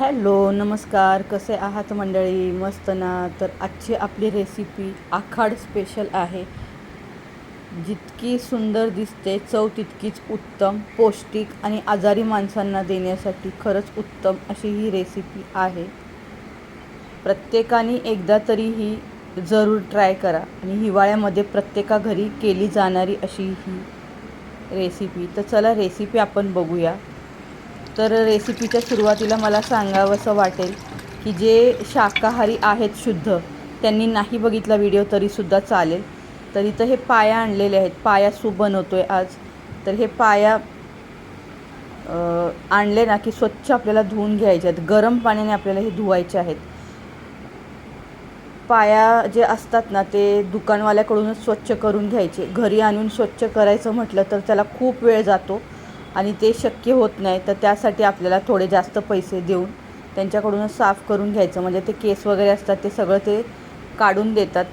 Hello नमस्कार. कसे आहात मंडळी? मस्त ना? तर आजची आपली रेसिपी आखाड स्पेशल आहे. जितकी सुंदर दिसते चव तितकीच उत्तम पौष्टिक आणि आजारी माणसांना देण्यासाठी खरंच उत्तम अशी ही रेसिपी आहे. प्रत्येकाने एकदा तरी ही जरूर ट्राय करा आणि हिवाळ्यामध्ये प्रत्येका घरी केली जाणारी अशी ही रेसिपी तर चला रेसिपी आपण बघूया. तर रेसिपीच्या सुरुवातीला मला सांगावंसं वाटेल की जे शाकाहारी आहेत शुद्ध त्यांनी नाही बघितला व्हिडिओ तरीसुद्धा चालेल. तर इथं हे पाया आणलेले आहेत. पाया सूप बनवतो आहे आज. तर हे पाया आणले ना की स्वच्छ आपल्याला धुवून घ्यायचे आहेत. गरम पाण्याने आपल्याला हे धुवायचे आहेत. पाया जे असतात ना ते दुकानवाल्याकडूनच स्वच्छ करून घ्यायचे. घरी आणून स्वच्छ करायचं म्हटलं तर त्याला खूप वेळ जातो. आणि ते शक्य होत नाही तर त्यासाठी आपल्याला थोडे जास्त पैसे देऊन त्यांच्याकडूनच साफ करून घ्यायचं. म्हणजे ते केस वगैरे असतात ते सगळं ते काढून देतात.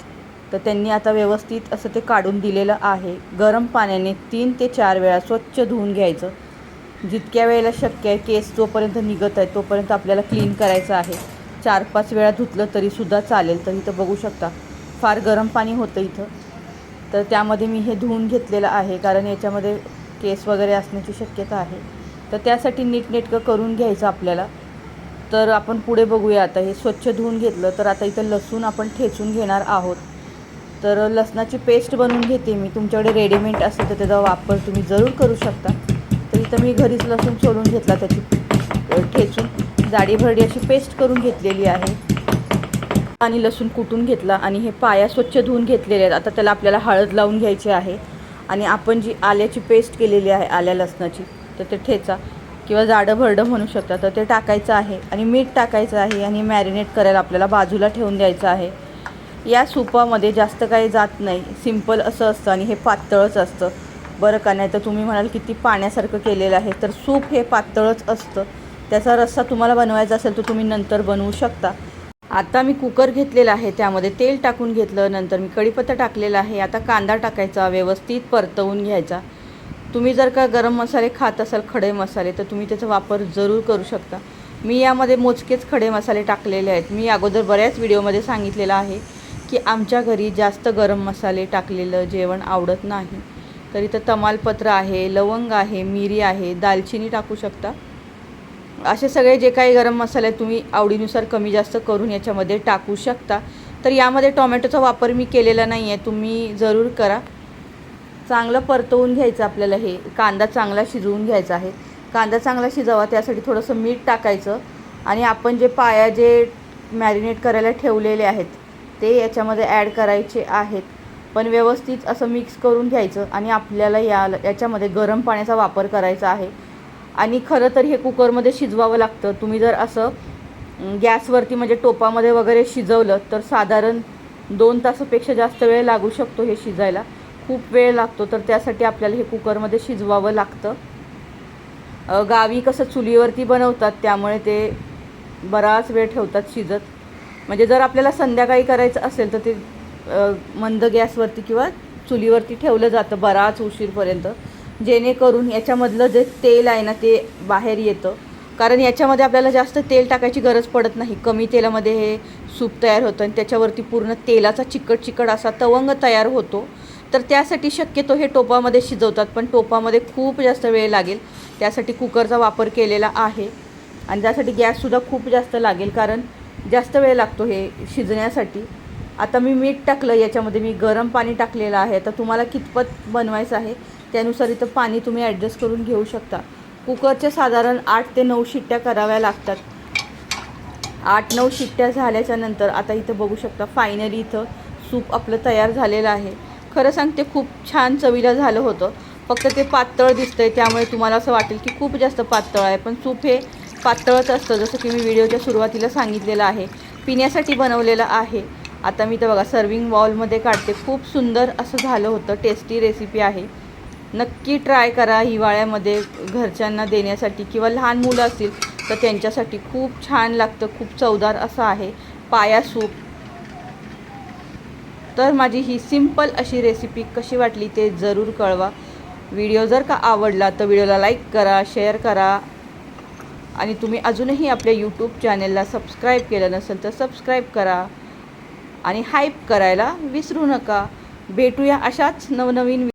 तर त्यांनी आता व्यवस्थित असं ते काढून दिलेलं आहे. गरम पाण्याने तीन ते चार वेळा स्वच्छ धुवून घ्यायचं. जितक्या वेळेला शक्य आहे केस जोपर्यंत निघत आहे तोपर्यंत आपल्याला क्लीन करायचं आहे. चार पाच वेळा धुतलं तरीसुद्धा चालेल. तर इथं बघू शकता फार गरम पाणी होतं इथं. तर त्यामध्ये मी हे धुवून घेतलेलं आहे. कारण याच्यामध्ये केस वगैरे असण्याची शक्यता आहे. तर त्यासाठी नीटनेटकं करून घ्यायचं आपल्याला. तर आपण पुढे बघूया आता. हे स्वच्छ धुवून घेतलं तर आता इथं लसूण आपण ठेचून घेणार आहोत. तर लसणाची पेस्ट बनवून घेते मी. तुमच्याकडे रेडीमेड असेल तर त्याचा वापर तुम्ही जरूर करू शकता. तर इथं मी घरीच लसूण सोलून घेतला त्याची ठेचून. जाडीभरडी अशी पेस्ट करून घेतलेली आहे. आणि लसूण कुटून घेतला आणि हे पाया स्वच्छ धुवून घेतलेले आहेत. आता त्याला आपल्याला हळद लावून घ्यायची आहे. आणि आपण जी आल्याची पेस्ट केलेली आहे आल्या लसणाची तर ते ठेचा किंवा जाडं भरडं म्हणू शकता तर ते टाकायचं आहे आणि मीठ टाकायचं आहे आणि मॅरिनेट करायला आपल्याला बाजूला ठेवून द्यायचं आहे. या सुपामध्ये जास्त काही जात नाही. सिंपल असं असतं आणि हे पातळच असतं. बरं का? नाही तर तुम्ही म्हणाल किती पाण्यासारखं केलेलं आहे तर सूप हे पातळच असतं. त्याचा रस्सा तुम्हाला बनवायचा असेल तर तुम्ही नंतर बनवू शकता. आता मी कुकर घेतलेला आहे त्यामध्ये तेल टाकून घेतलं नंतर मी कढीपत्ता टाकलेला आहे. आता कांदा टाकायचा व्यवस्थित परतवून घ्यायचा. तुम्ही जर का गरम मसाले खात असाल खडे मसाले तर तुम्ही त्याचा वापर जरूर करू शकता. मी यामध्ये मोजकेच खडे मसाले टाकलेले आहेत. मी अगोदर बऱ्याच व्हिडिओमध्ये सांगितलेलं आहे की आमच्या घरी जास्त गरम मसाले टाकलेलं जेवण आवडत नाही. तर इथं तमालपत्र आहे लवंग आहे मिरी आहे दालचिनी टाकू शकता. असे सगळे जे काही गरम मसाले तुम्ही आवडीनुसार कमी जास्त करून याच्यामध्ये टाकू शकता. तर यामध्ये टोमॅटोचा वापर मी केलेला नाही आहे तुम्ही जरूर करा. चांगलं परतवून घ्यायचं आपल्याला हे. कांदा चांगला शिजवून घ्यायचा आहे. कांदा चांगला शिजावा त्यासाठी थोडंसं मीठ टाकायचं आणि आपण जे पाया जे मॅरिनेट करायला ठेवलेले आहेत ते याच्यामध्ये ॲड करायचे आहेत. पण व्यवस्थित असं मिक्स करून घ्यायचं आणि आपल्याला या याच्यामध्ये गरम पाण्याचा वापर करायचा आहे. आणि खरं तर हे कुकरमध्ये शिजवावं लागतं. तुम्ही जर असं गॅसवरती म्हणजे टोपामध्ये वगैरे शिजवलं तर साधारण दोन तासापेक्षा जास्त वेळ लागू शकतो हे शिजायला. खूप वेळ लागतो तर त्यासाठी आपल्याला हे कुकरमध्ये शिजवावं लागतं. गावी कसं चुलीवरती बनवतात त्यामुळे ते बराच वेळ ठेवतात शिजत. म्हणजे जर आपल्याला संध्याकाळी करायचं असेल तर ते मंद गॅसवरती किंवा चुलीवरती ठेवलं जातं बराच उशीरपर्यंत. जेणेकरून याच्यामधलं जे तेल आहे ना ते बाहेर येतं. कारण याच्यामध्ये आपल्याला जास्त तेल टाकायची गरज पडत नाही. कमी तेलामध्ये हे सूप तयार होतं आणि त्याच्यावरती पूर्ण तेलाचा चिकट चिकट असा तवंग तयार होतो. तर त्यासाठी शक्यतो हे टोपामध्ये शिजवतात पण टोपामध्ये खूप जास्त वेळ लागेल. त्यासाठी कुकरचा वापर केलेला आहे. आणि त्यासाठी गॅससुद्धा खूप जास्त लागेल कारण जास्त वेळ लागतो हे शिजण्यासाठी. आता मी मीठ टाकलं याच्यामध्ये मी गरम पाणी टाकलेलं आहे. आता तुम्हाला कितपत बनवायचं आहे त्यानुसार इथं पाणी तुम्ही ॲडजस्ट करून घेऊ शकता. कुकरच्या साधारण आठ ते नऊ शिट्ट्या कराव्या लागतात. आठ नऊ शिट्ट्या झाल्याच्यानंतर आता इथं बघू शकता फायनली इथं सूप आपलं तयार झालेलं आहे. खरं सांगते खूप छान चवीला झालं होतं. फक्त ते पातळ दिसतं आहे त्यामुळे तुम्हाला असं वाटेल की खूप जास्त पातळ आहे. पण सूप हे पातळच असतं जसं की मी व्हिडिओच्या सुरुवातीला सांगितलेलं आहे. पिण्यासाठी बनवलेलं आहे. आता मी तर बघा सर्विंग बॉलमध्ये काढते. खूप सुंदर असं झालं होतं टेस्टी रेसिपी आहे. नक्की ट्राय करा हिवाळ्यामध्ये घरच्यांना देण्यासाठी किंवा लहान मुलं असतील तर त्यांच्यासाठी खूप छान लागतं खूप चवदार असं आहे. पाया सूप. तर माझी ही सिंपल अशी रेसिपी कशी वाटली ते जरूर कळवा. व्हिडिओ जर का आवडला तर व्हिडिओला लाईक करा शेअर करा. आणि तुम्ही अजूनही आपल्या यूट्यूब चॅनलला सबस्क्राईब केलं नसेल तर सबस्क्राईब करा. आणि हाईप करायला विसरू नका. भेटूया अशाच नवनवीन